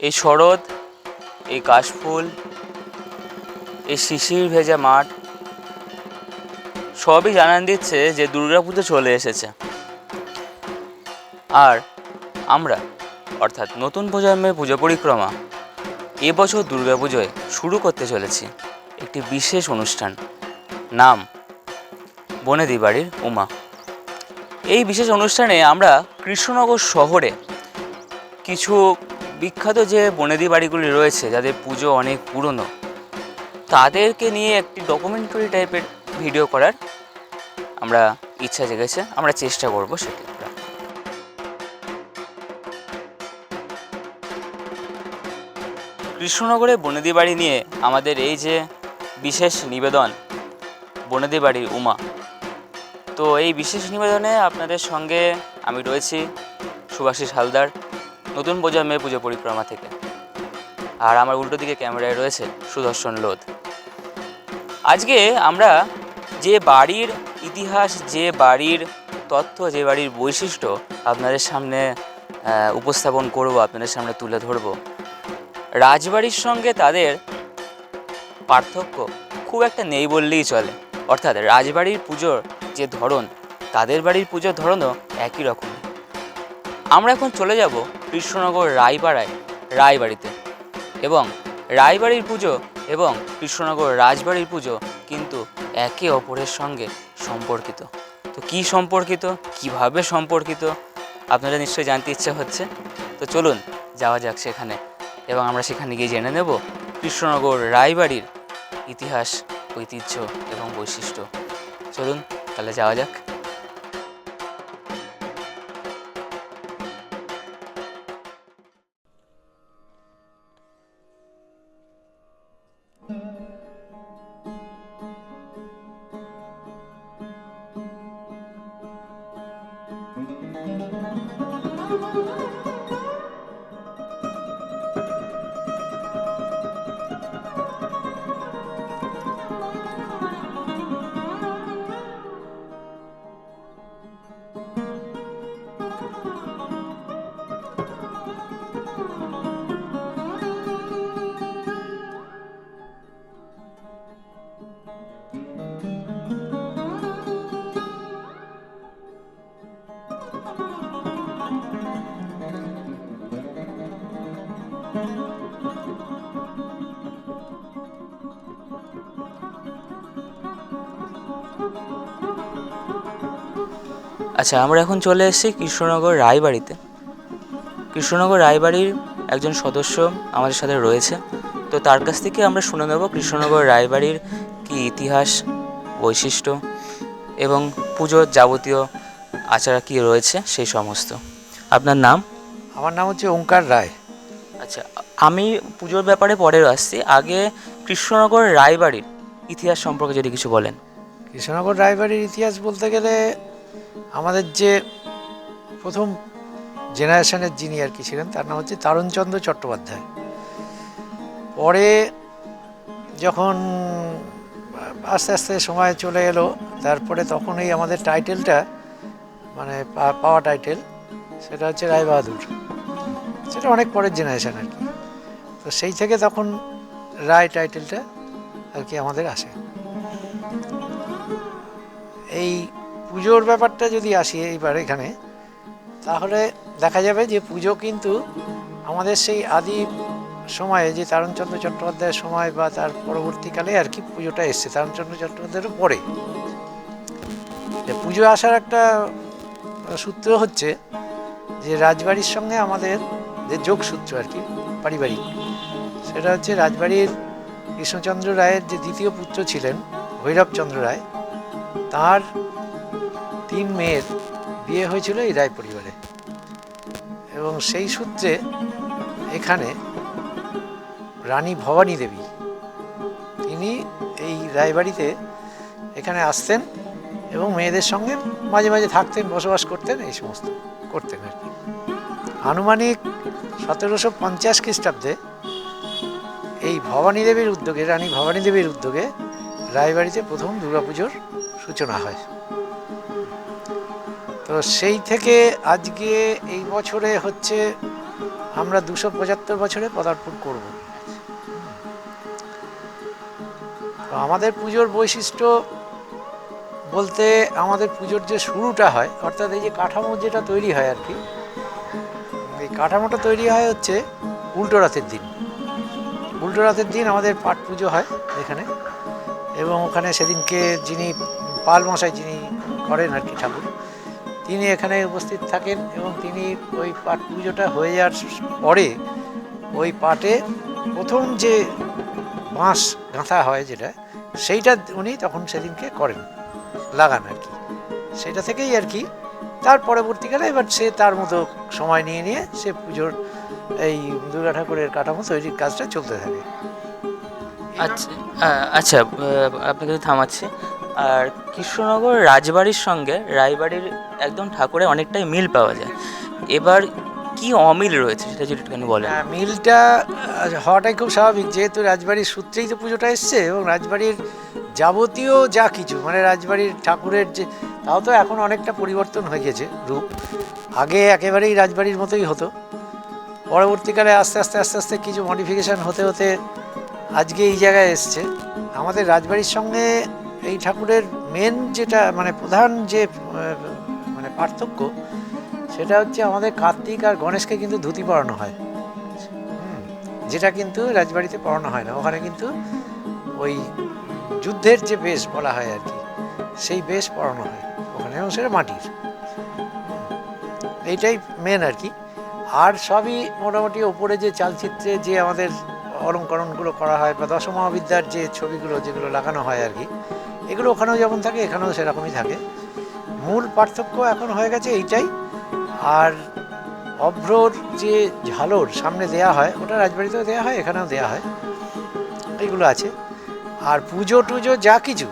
এই শরৎ, এই কাশফুল, এই শিশির ভেজা মাঠ, সবই জানান দিচ্ছে যে দুর্গাপুজো চলে এসেছে। আর আমরা, অর্থাৎ নতুন প্রজন্মের পুজো পরিক্রমা এবছর দুর্গাপুজোয় শুরু করতে চলেছি একটি বিশেষ অনুষ্ঠান, নাম বনেদি বাড়ির উমা। এই বিশেষ অনুষ্ঠানে আমরা কৃষ্ণনগর শহরে কিছু বিখ্যাত যে বনেদি বাড়িগুলি রয়েছে, যাদের পুজো অনেক পুরনো, তাদেরকে নিয়ে একটি ডকুমেন্টারি টাইপের ভিডিও করার আমরা ইচ্ছা জেগেছে। আমরা চেষ্টা করব সেটি কৃষ্ণনগরে বনেদি বাড়ি নিয়ে আমাদের এই যে বিশেষ নিবেদন, বনেদি বাড়ির উমা। তো এই বিশেষ নিবেদনে আপনাদের সঙ্গে আমি রয়েছি সুভাষিস হালদার। নতুন প্রজন্মের পুজো পরিক্রমা থেকে। আর আমার উল্টো দিকে ক্যামেরায় রয়েছে সুদর্শন লোধ। আজকে আমরা যে বাড়ির ইতিহাস, যে বাড়ির তথ্য, যে বাড়ির বৈশিষ্ট্য আপনাদের সামনে উপস্থাপন করব, আপনাদের সামনে তুলে ধরব। রাজবাড়ির সঙ্গে তাদের পার্থক্য খুব একটা নেই বললেই চলে। অর্থাৎ রাজবাড়ির পুজোর যে ধরন, তাদের বাড়ির পুজোর ধরনও একই রকম। আমরা এখন চলে যাব কৃষ্ণনগর রায়পাড়ায়, রায়বাড়িতে। এবং রায়বাড়ির পুজো এবং কৃষ্ণনগর রাজবাড়ির পুজো কিন্তু একে অপরের সঙ্গে সম্পর্কিত। তো কি সম্পর্কিত? কীভাবে সম্পর্কিত? আপনারা নিশ্চয়ই জানতে ইচ্ছে হচ্ছে। তো চলুন, যাওয়া যাক সেখানে। এবং আমরা সেখানে গিয়ে জেনে নেব কৃষ্ণনগর রায়বাড়ির ইতিহাস, ঐতিহ্য এবং বৈশিষ্ট্য। চলুন, তাহলে যাওয়া যাক। আচ্ছা আমরা এখন চলে এসেছি কৃষ্ণনগর রায়বাড়িতে। কৃষ্ণনগর রায়বাড়ির একজন সদস্য আমাদের সাথে রয়েছে। তো তার কাছ থেকে আমরা শুনে নেব কৃষ্ণনগর রায়বাড়ির কি ইতিহাস বৈশিষ্ট্য এবং পুজোর যাবতীয় আচার কি রয়েছে সেই সমস্ত। আপনার নাম? আমার নাম হচ্ছে ওঙ্কার রায়। আচ্ছা আমি পুজোর ব্যাপারে পরে আসছি। আগে কৃষ্ণনগর রায়বাড়ির ইতিহাস সম্পর্কে যদি কিছু বলেন। কৃষ্ণনগর রায়বাড়ির ইতিহাস বলতে গেলে আমাদের যে প্রথম জেনারেশনের যিনি আর কি ছিলেন, তার নাম হচ্ছে তারণচন্দ্র চট্টোপাধ্যায়। পরে যখন আস্তে আস্তে সময় চলে এলো, তারপরে তখন এই আমাদের টাইটেলটা মানে পাওয়া টাইটেল, সেটা হচ্ছে রায়বাহাদুর সেটা অনেক পরের জেনারেশন আর কি। তো সেই থেকে তখন রায় টাইটেলটা আর কি আমাদের আসে। এই পুজোর ব্যাপারটা যদি আসি এইবার এখানে, তাহলে দেখা যাবে যে পুজো কিন্তু আমাদের সেই আদি সময়ে যে তারণচন্দ্র চট্টোপাধ্যায়ের সময় বা তার পরবর্তীকালে আর কি পুজোটা এসছে, তারণচন্দ্র চট্টোপাধ্যায়ের পরে পুজো আসার একটা সূত্র হচ্ছে যে রাজবাড়ির সঙ্গে আমাদের যে যোগসূত্র আর কি, পারিবারিক, সেটা হচ্ছে রাজবাড়ির কৃষ্ণচন্দ্র রায়ের যে দ্বিতীয় পুত্র ছিলেন, ভৈরবচন্দ্র রায়, তার তিন মেয়ের বিয়ে হয়েছিল এই রায় পরিবারে। এবং সেই সূত্রে এখানে রানী ভবানী দেবী, তিনি এই রায়বাড়িতে এখানে আসতেন এবং মেয়েদের সঙ্গে মাঝে মাঝে থাকতেন, বসবাস করতেন, এই সমস্ত করতেন আর কি। আনুমানিক সতেরোশো পঞ্চাশ খ্রিস্টাব্দে এই ভবানী দেবীর উদ্যোগে, রানী ভবানী দেবীর উদ্যোগে রায়বাড়িতে প্রথম দুর্গাপুজোর সূচনা হয়। তো সেই থেকে আজকে এই বছরে হচ্ছে আমরা দুশো পঁচাত্তর বছরে পদার্পণ করব। তো আমাদের পুজোর বৈশিষ্ট্য বলতে আমাদের পুজোর যে শুরুটা হয়, অর্থাৎ এই যে কাঠামো যেটা তৈরি হয় আর কি, এই কাঠামোটা তৈরি হয় হচ্ছে উল্টো রাতের দিন। উল্টো রাতের দিন আমাদের পাট পুজো হয় এখানে এবং ওখানে সেদিনকে যিনি পাল মশাই যিনি করেন আর কি ঠাকুর তিনি এখানে উপস্থিত থাকেন এবং তিনি ওই পাট পুজোটা হয়ে যাওয়ার পরে ওই পাটে প্রথম যে বাঁশ গাঁথা হয় যেটা, সেইটা উনি তখন সেদিনকে করেন, লাগান আর কি। সেটা থেকেই আর কি, তার পরবর্তীকালে এবার সে তার মতো সময় নিয়ে নিয়ে সে পুজোর এই দুর্গা ঠাকুরের কাঠামো তৈরির কাজটা চলতে থাকে। আচ্ছা আচ্ছা আপনাকে থামাচ্ছি। আর কৃষ্ণনগর রাজবাড়ির সঙ্গে রায়বাড়ির একদম ঠাকুরে অনেকটাই মিল পাওয়া যায়। এবার কি অমিল রয়েছে সেটা যদি একটুখানি বলেন। হ্যাঁ, মিলটা হওয়াটাই খুব স্বাভাবিক যেহেতু রাজবাড়ির সূত্রেই তো পুজোটা এসছে এবং রাজবাড়ির যাবতীয় যা কিছু মানে রাজবাড়ির ঠাকুরের যে তাও তো এখন অনেকটা পরিবর্তন হয়ে গেছে রূপ। আগে একেবারেই রাজবাড়ির মতোই হতো। পরবর্তীকালে আস্তে আস্তে আস্তে আস্তে কিছু মডিফিকেশান হতে হতে আজকে এই জায়গায় এসছে। আমাদের রাজবাড়ির সঙ্গে এই ঠাকুরের মেন যেটা মানে প্রধান যে মানে পার্থক্য, সেটা হচ্ছে আমাদের কার্তিক আর গণেশকে কিন্তু ধুতি পরানো হয়। যেটা কিন্তু রাজবাড়িতে পরানো হয় না। ওখানে কিন্তু ওই যুদ্ধের যে বেশ বলা হয় আর কি, সেই বেশ পরানো হয়। ওখানে এবং সেটা মাটির। এইটাই মেন আর কি। আর সবই মোটামুটি ওপরে যে চালচিত্রে যে আমাদের অলঙ্করণগুলো করা হয় বা দশমহাবিদ্যার যে ছবিগুলো যেগুলো লাগানো হয় আর কি এগুলো ওখানেও যেমন থাকে এখানেও সেরকমই থাকে। মূল পার্থক্য এখন হয়ে গেছে এইটাই। আর অভ্রর যে ঝালর সামনে দেয়া হয় ওটা রাজবাড়িতেও দেয়া হয় এখানেও দেয়া হয়। এইগুলো আছে। আর পুজো টুজো যা কিছু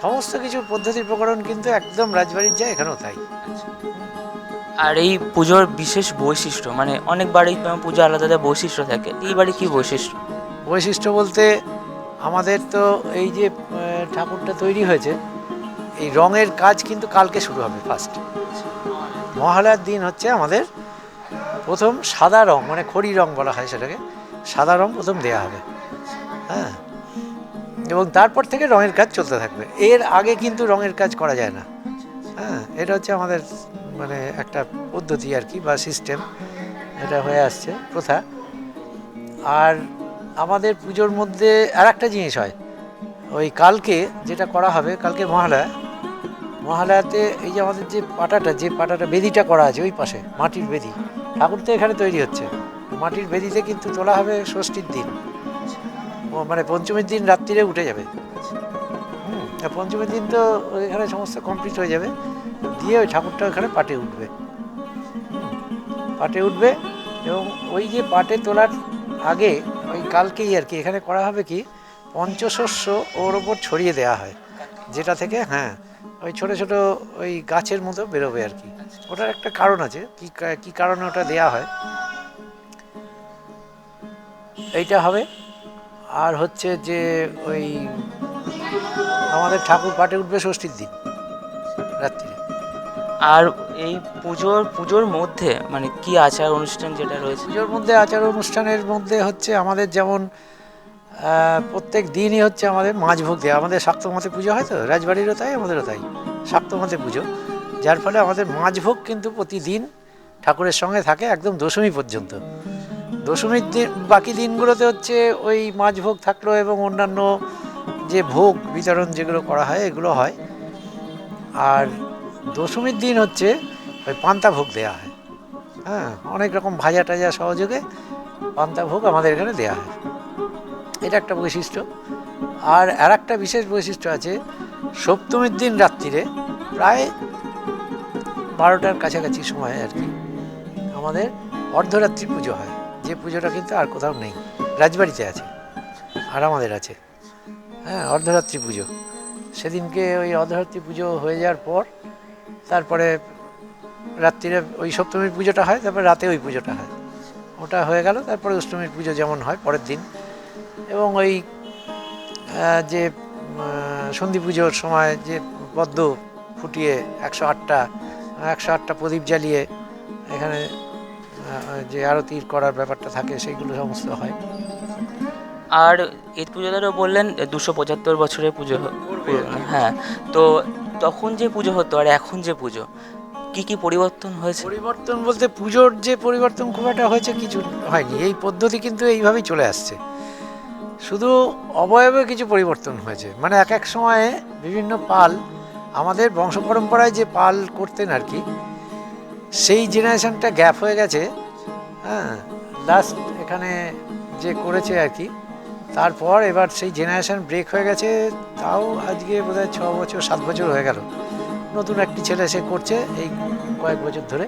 সমস্ত কিছু পদ্ধতি প্রকরণ কিন্তু একদম রাজবাড়ির যা এখানেও তাই। আর এই পুজোর বিশেষ বৈশিষ্ট্য মানে অনেক বাড়ি পুজো আলাদা আলাদা বৈশিষ্ট্য থাকে এই বাড়ি কি বৈশিষ্ট্য? বৈশিষ্ট্য বলতে আমাদের তো এই যে ঠাকুরটা তৈরি হয়েছে, এই রঙের কাজ কিন্তু কালকে শুরু হবে ফার্স্ট মহালয়ার দিন হচ্ছে আমাদের প্রথম সাদা রং মানে খড়ি রং বলা হয় সেটাকে, সাদা রং প্রথম দেয়া হবে। হ্যাঁ। এবং তারপর থেকে রঙের কাজ চলতে থাকবে। এর আগে কিন্তু রঙের কাজ করা যায় না। হ্যাঁ এটা হচ্ছে আমাদের মানে একটা পদ্ধতি আর কি, বা সিস্টেম এটা হয়ে আসছে প্রথা। আর আমাদের পুজোর মধ্যে আর একটা জিনিস হয়। ওই কালকে যেটা করা হবে, কালকে মহালয়া, মহালয়াতে এই যে আমাদের যে পাটাটা যে পাটাটা বেদিটা করা আছে ওই পাশে, মাটির বেদি, ঠাকুর তো এখানে তৈরি হচ্ছে। মাটির বেদিতে কিন্তু তোলা হবে ষষ্ঠীর দিন। মানে পঞ্চমীর দিন রাত্রিরে উঠে যাবে। হুম পঞ্চমীর দিন তো এখানে সমস্ত কমপ্লিট হয়ে যাবে। দিয়ে ওই ঠাকুরটা ওখানে পাটে উঠবে। পাটে উঠবে এবং ওই যে পাটে তোলার আগে, ওই কালকেই আর কি, এখানে করা হবে কি পঞ্চশস্য ওর ওপর ছড়িয়ে দেওয়া হয় যেটা থেকে হ্যাঁ ওই ছোট ছোট ওই গাছের মতো বেরোবে আর কি। ওটার একটা কারণ আছে কি কা- কারণে ওটা দেয়া হয়? এইটা হবে আর হচ্ছে যে ওই আমাদের ঠাকুর পাটে উঠবে ষষ্ঠীর দিন রাত্রিরে। আর এই পুজোর পুজোর মধ্যে মানে কি আচার অনুষ্ঠান যেটা রয়েছে? পুজোর মধ্যে আচার অনুষ্ঠানের মধ্যে হচ্ছে আমাদের যেমন প্রত্যেক দিনই হচ্ছে আমাদের মাছ ভোগ দেওয়া। আমাদের শাক্তমতে পুজো হয় তো? রাজবাড়িরও তাই, আমাদেরও তাই। শাক্তমতে পুজো। যার ফলে আমাদের মাছ ভোগ কিন্তু প্রতিদিন ঠাকুরের সঙ্গে থাকে একদম দশমী পর্যন্ত। দশমীর দিন, বাকি দিনগুলোতে হচ্ছে ওই মাছ ভোগ থাকল এবং অন্যান্য যে ভোগ বিতরণ যেগুলো করা হয়, এগুলো হয়। আর দশমীর দিন হচ্ছে ওই পান্তা ভোগ দেওয়া হয়। হ্যাঁ অনেক রকম ভাজা টাজা সহযোগে পান্তা ভোগ আমাদের এখানে দেওয়া হয়। এটা একটা বৈশিষ্ট্য। আর আর একটা বিশেষ বৈশিষ্ট্য আছে, সপ্তমীর দিন রাত্রিরে প্রায় বারোটার কাছাকাছি সময় আর কি, আমাদের অর্ধরাত্রি পুজো হয়। যে পুজোটা কিন্তু আর কোথাও নেই, রাজবাড়িতে আছে আর আমাদের আছে। হ্যাঁ অর্ধরাত্রি পুজো। সেদিনকে ওই অর্ধরাত্রি পুজো হয়ে যাওয়ার পর, তারপরে রাত্রিরে ওই সপ্তমীর পুজোটা হয়, তারপরে রাতে ওই পুজোটা হয়। ওটা হয়ে গেল, তারপরে অষ্টমীর পুজো যেমন হয়, পরের দিন এবং ওই যে সন্ধি পুজোর সময় যে পদ্ম ফুটিয়ে একশো আটটা একশো আটটা প্রদীপ জ্বালিয়ে এখানে যে আরতির করার ব্যাপারটা থাকে সেইগুলো সমস্ত হয়। আর এই পুজোদারও বললেন দুশো পঁচাত্তর বছরের পুজো হ্যাঁ। তো তখন যে পুজো হতো আর এখন যে পুজো কি কি পরিবর্তন হয়েছে? পরিবর্তন বলতে পুজোর যে পরিবর্তন খুব একটা হয়েছে কিছু হয়নি। এই পদ্ধতি কিন্তু এইভাবেই চলে আসছে। শুধু অবয়বে কিছু পরিবর্তন হয়েছে। মানে এক এক সময়ে বিভিন্ন পাল, আমাদের বংশ পরম্পরায় যে পাল করতেন আর কি, সেই জেনারেশনটা গ্যাপ হয়ে গেছে। হ্যাঁ লাস্ট এখানে যে করেছে আর কি, তারপর এবার সেই জেনারেশন ব্রেক হয়ে গেছে, তাও আজকে বোধহয় ছ বছর, সাত বছর হয়ে গেল। নতুন একটি ছেলে সে করছে এই কয়েক বছর ধরে।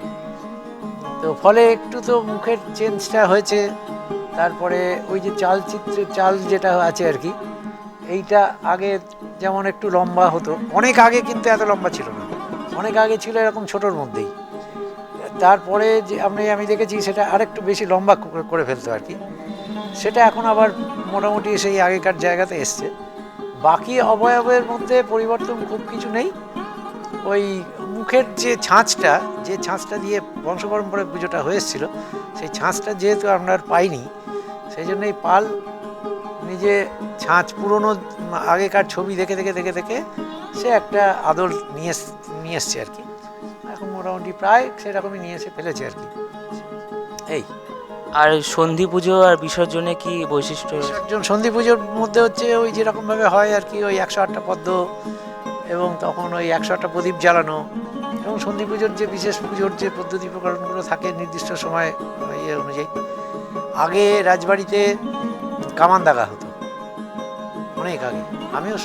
তো ফলে একটু তো মুখের চেঞ্জটা হয়েছে। তারপরে ওই যে চালচিত্র, চাল যেটা আছে আর কি, এইটা আগে যেমন একটু লম্বা হতো, অনেক আগে কিন্তু এত লম্বা ছিল না। অনেক আগে ছিল এরকম ছোটোর মধ্যেই। তারপরে যে আমি আমি দেখেছি সেটা আরেকটু বেশি লম্বা করে- করে ফেলতো আর কি। সেটা এখন আবার মোটামুটি সেই আগেকার জায়গাতে এসছে। বাকি অবয়বের মধ্যে পরিবর্তন খুব কিছু নেই। ওই মুখের যে ছাঁচটা যে ছাঁচটা দিয়ে বংশ পরম্পরায় পুজোটা হয়েছিল, সেই ছাঁচটা যেহেতু আমরা আর পাইনি সেই জন্য এই পাল নিজে ছাঁচ পুরনো আগেকার ছবি দেখে দেখে দেখে দেখে সে একটা আদর নিয়ে নিয়ে এসছে আর কি। এখন মোটামুটি প্রায় সেরকমই নিয়ে এসে ফেলেছে আর কি। এই। আর সন্ধি পুজো আর বিসর্জনে কি বৈশিষ্ট্য বিসর্জন সন্ধি পুজোর মধ্যে হচ্ছে ওই যেরকমভাবে হয় আর কি ওই একশো আটটা পদ্ম এবং তখন ওই একশো আটটা প্রদীপ জ্বালানো এবং সন্ধি পুজোর যে বিশেষ পুজোর যে পদ্ধতি প্রকরণগুলো থাকে নির্দিষ্ট সময় ইয়ে অনুযায়ী। আগে রাজবাড়িতে কামান দাগা হতো। অনেক আগে। আমিও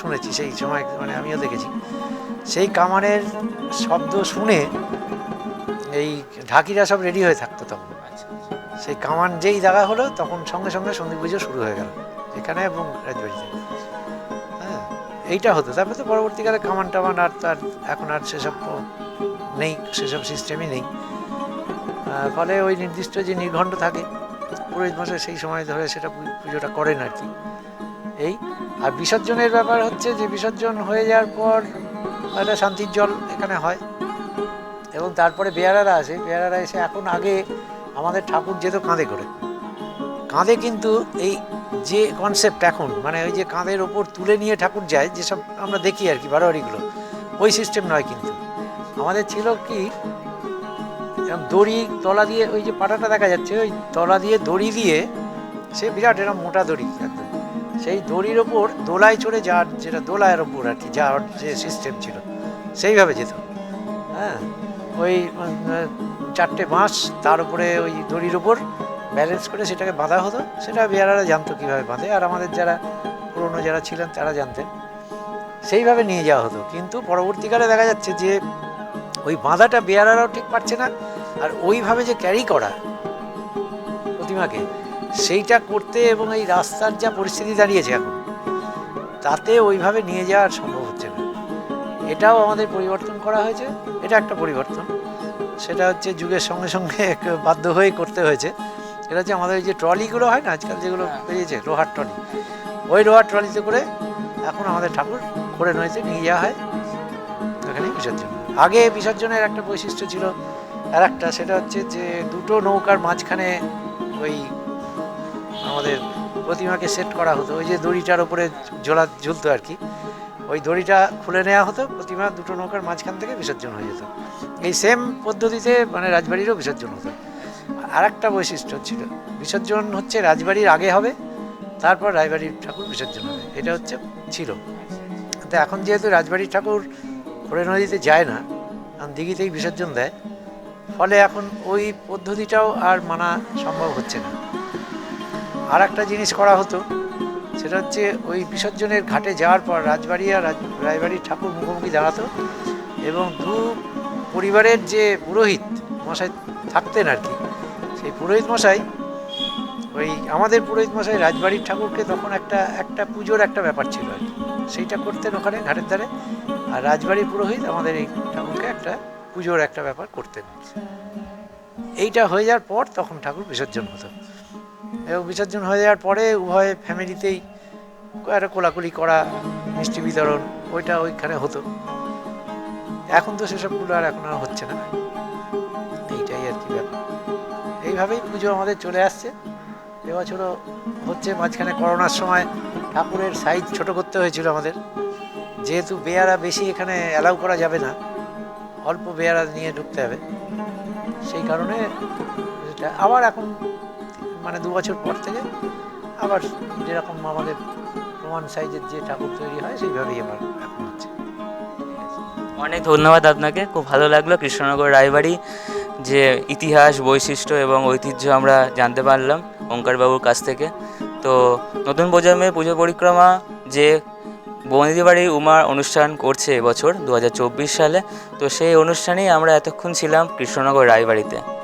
শুনেছি সেই সময় মানে আমিও দেখেছি। সেই কামানের শব্দ শুনে এই ঢাকিরা সব রেডি হয়ে থাকতো তখন। সেই কামান যেই দাগা হলো, তখন সঙ্গে সঙ্গে সন্ধি পুজো শুরু হয়ে গেল এখানে এবং রাজবাড়িতে। হ্যাঁ এইটা হতো। তারপরে তো পরবর্তীকালে কামান টামান আর তার এখন আর সেসব নেই, সেসব সিস্টেমই নেই। ফলে ওই নির্দিষ্ট যে নির্ঘণ্ট থাকে পুরোহিত মশাই সেই সময় ধরে সেটা পুজোটা করেন আর কি। এই, আর বিসর্জনের ব্যাপার হচ্ছে যে বিসর্জন হয়ে যাওয়ার পর একটা শান্তির জল এখানে হয় এবং তারপরে বেয়ারারা আসে। বেয়ারারা এসে এখন আগে আমাদের ঠাকুর যেত কাঁধে করে, কাঁধে কিন্তু এই যে কনসেপ্ট এখন মানে ওই যে কাঁধের ওপর তুলে নিয়ে ঠাকুর যায়, যেসব আমরা দেখি আর কি বারোয়ারিগুলো, ওই সিস্টেম নয় কিন্তু। আমাদের ছিল কি দড়ি তলা দিয়ে, ওই যে পাটাটা দেখা যাচ্ছে, ওই তলা দিয়ে দড়ি দিয়ে, সে বিরাট এরকম মোটা দড়ি একদম। সেই দড়ির ওপর দোলায় চড়ে যাওয়ার, যেটা দোলায়ের ওপর আর কি, যাওয়ার যে সিস্টেম ছিল, সেইভাবে যেত। হ্যাঁ ওই চারটে বাঁশ তার উপরে ওই দড়ির ওপর ব্যালেন্স করে সেটাকে বাঁধা হতো, সেটা বিহারারা জানতো কীভাবে বাঁধে, আর আমাদের যারা পুরনো যারা ছিলেন তারা জানতেন। সেইভাবে নিয়ে যাওয়া হতো। কিন্তু পরবর্তীকালে দেখা যাচ্ছে যে, ওই বাঁধাটা বেয়ারারাও ঠিক পারছে না আর ওইভাবে যে ক্যারি করা প্রতিমাকে সেইটা করতে এবং এই রাস্তার যা পরিস্থিতি দাঁড়িয়েছে এখন তাতে ওইভাবে নিয়ে যাওয়া আর সম্ভব হচ্ছে না। এটাও আমাদের পরিবর্তন করা হয়েছে এটা একটা পরিবর্তন। সেটা হচ্ছে যুগের সঙ্গে সঙ্গে বাধ্য হয়ে করতে হয়েছে। এটা হচ্ছে আমাদের ওই যে ট্রলিগুলো হয় না আজকাল যেগুলো বেরিয়েছে লোহার ট্রলি। ওই লোহার ট্রলিতে করে এখন আমাদের ঠাকুর করে নইতে নিয়ে যাওয়া হয় এখানে বিসর্জন। আগে বিসর্জনের একটা বৈশিষ্ট্য ছিল আর একটা, সেটা হচ্ছে যে দুটো নৌকার মাঝখানে ওই আমাদের প্রতিমাকে সেট করা হতো। ওই যে দড়িটার উপরে ঝোলা ঝুলতো আর কি। ওই দড়িটা খুলে নেওয়া হতো, প্রতিমা দুটো নৌকার মাঝখান থেকে বিসর্জন হয়ে যেত। এই সেম পদ্ধতিতে মানে রাজবাড়িরও বিসর্জন হতো। আর একটা বৈশিষ্ট্য ছিল, বিসর্জন হচ্ছে রাজবাড়ির আগে হবে, তারপর রাজবাড়ির ঠাকুর বিসর্জন হবে। এটা হচ্ছে ছিল। তো এখন যেহেতু রাজবাড়ির ঠাকুর খড়ে নদীতে যায় না, কারণ দিঘিতেই বিসর্জন দেয় ফলে এখন ওই পদ্ধতিটাও আর মানা সম্ভব হচ্ছে না। আর একটা জিনিস করা হতো, সেটা হচ্ছে ওই বিসর্জনের ঘাটে যাওয়ার পর রাজবাড়ি আর রাজবাড়ির ঠাকুর মুখোমুখি দাঁড়াতো এবং দু পরিবারের যে পুরোহিত মশাই থাকতেন আর কি, সেই পুরোহিত মশাই, ওই আমাদের পুরোহিত মশাই রাজবাড়ির ঠাকুরকে তখন একটা একটা পুজোর একটা ব্যাপার ছিল আর কি। সেইটা করতেন ওখানে ঘাটের ধারে, আর রাজবাড়ির পুরোহিত আমাদের এই ঠাকুরকে একটা পুজোর একটা ব্যাপার করতেন। এইটা হয়ে যাওয়ার পর তখন ঠাকুর বিসর্জন হতো। এবং বিসর্জন হয়ে যাওয়ার পরে উভয় ফ্যামিলিতেই একটা কোলাকুলি করা, মিষ্টি বিতরণ, ওইটা ওইখানে হতো। এখন তো সেসবগুলো আর এখন আর হচ্ছে না। এইটাই আর কি ব্যাপার। এইভাবেই পুজো আমাদের চলে আসছে। এবছরও হচ্ছে মাঝখানে করোনার সময় ঠাকুরের সাইজ ছোট করতে হয়েছিল আমাদের। যেহেতু বেয়ারা বেশি এখানে অ্যালাউ করা যাবে না। অল্প বেয়ারা নিয়ে ঢুকতে হবে। সেই কারণে এটা আবার এখন মানে দু বছর পর থেকে আবার যেরকম আমাদের প্রমাণ সাইজের যে ঠাকুর তৈরি হয়, সেইভাবেই আবার অনেক ধন্যবাদ আপনাকে। খুব ভালো লাগল কৃষ্ণনগর রায়বাড়ি, যে ইতিহাস, বৈশিষ্ট্য এবং ঐতিহ্য আমরা জানতে পারলাম ওঙ্কারবাবুর কাছ থেকে। তো নতুন প্রজন্মের পুজো পরিক্রমা যে বনেদি বাড়ি উমার অনুষ্ঠান করছে এবছর দু হাজার চব্বিশ সালে। তো সেই অনুষ্ঠানেই আমরা এতক্ষণ ছিলাম কৃষ্ণনগর রায়বাড়িতে।